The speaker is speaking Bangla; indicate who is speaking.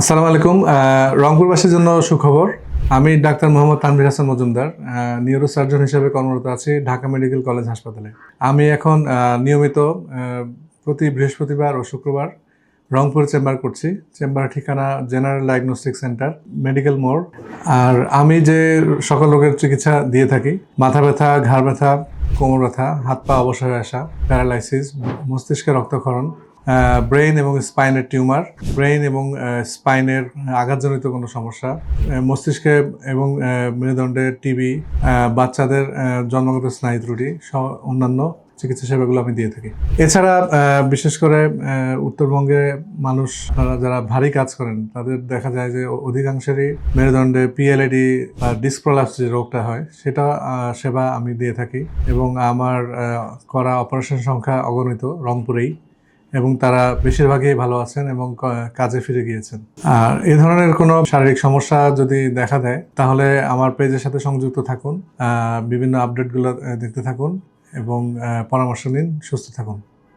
Speaker 1: আসসালামু আলাইকুম রংপুরবাসীর জন্য সুখবর। আমি doctor Mohammad Tanvir Hasan Majumdar neuro surgeon হিসেবে কর্মরত আছি ঢাকা মেডিকেল কলেজ হাসপাতালে। আমি এখন নিয়মিত প্রতি বৃহস্পতিবার ও শুক্রবার রংপুর চেম্বার করছি। চেম্বার ঠিকানা জেনারেল ডায়াগনস্টিক সেন্টার, মেডিকেল মোড়। আর আমি যে সকল রোগের চিকিৎসা দিয়ে থাকি, মাথা ব্যথা, ঘাড় ব্যথা, কোমর ব্যথা, হাত পা অবসরে আসা, প্যারালাইসিস, মস্তিষ্কে রক্তক্ষরণ ব্রেইন এবং স্পাইনের টিউমার ব্রেইন এবং স্পাইনের আঘাতজনিত কোনো সমস্যা মস্তিষ্কে এবং আহ, মেরুদণ্ডে টিবি বাচ্চাদের জন্মগত স্নায়ু ত্রুটি সহ অন্যান্য চিকিৎসা সেবাগুলো আমি দিয়ে থাকি। এছাড়া বিশেষ করে উত্তরবঙ্গে মানুষ যারা ভারী কাজ করেন তাদের দেখা যায় যে অধিকাংশেরই মেরুদণ্ডে পিএলএডি বা ডিসপ্রলাপস যে রোগটা হয় সেটা সেবা আমি দিয়ে থাকি এবং আমার করা অপারেশন সংখ্যা অগণিত রংপুরেই। এবং তারা বেশিরভাগই ভালো আছেন এবং কাজে ফিরে গিয়েছেন। আর এই ধরনের কোনো শারীরিক সমস্যা যদি দেখা দেয়, তাহলে আমার পেজের সাথে সংযুক্ত থাকুন বিভিন্ন আপডেটগুলো দেখতে থাকুন এবং পরামর্শ নিন, সুস্থ থাকুন।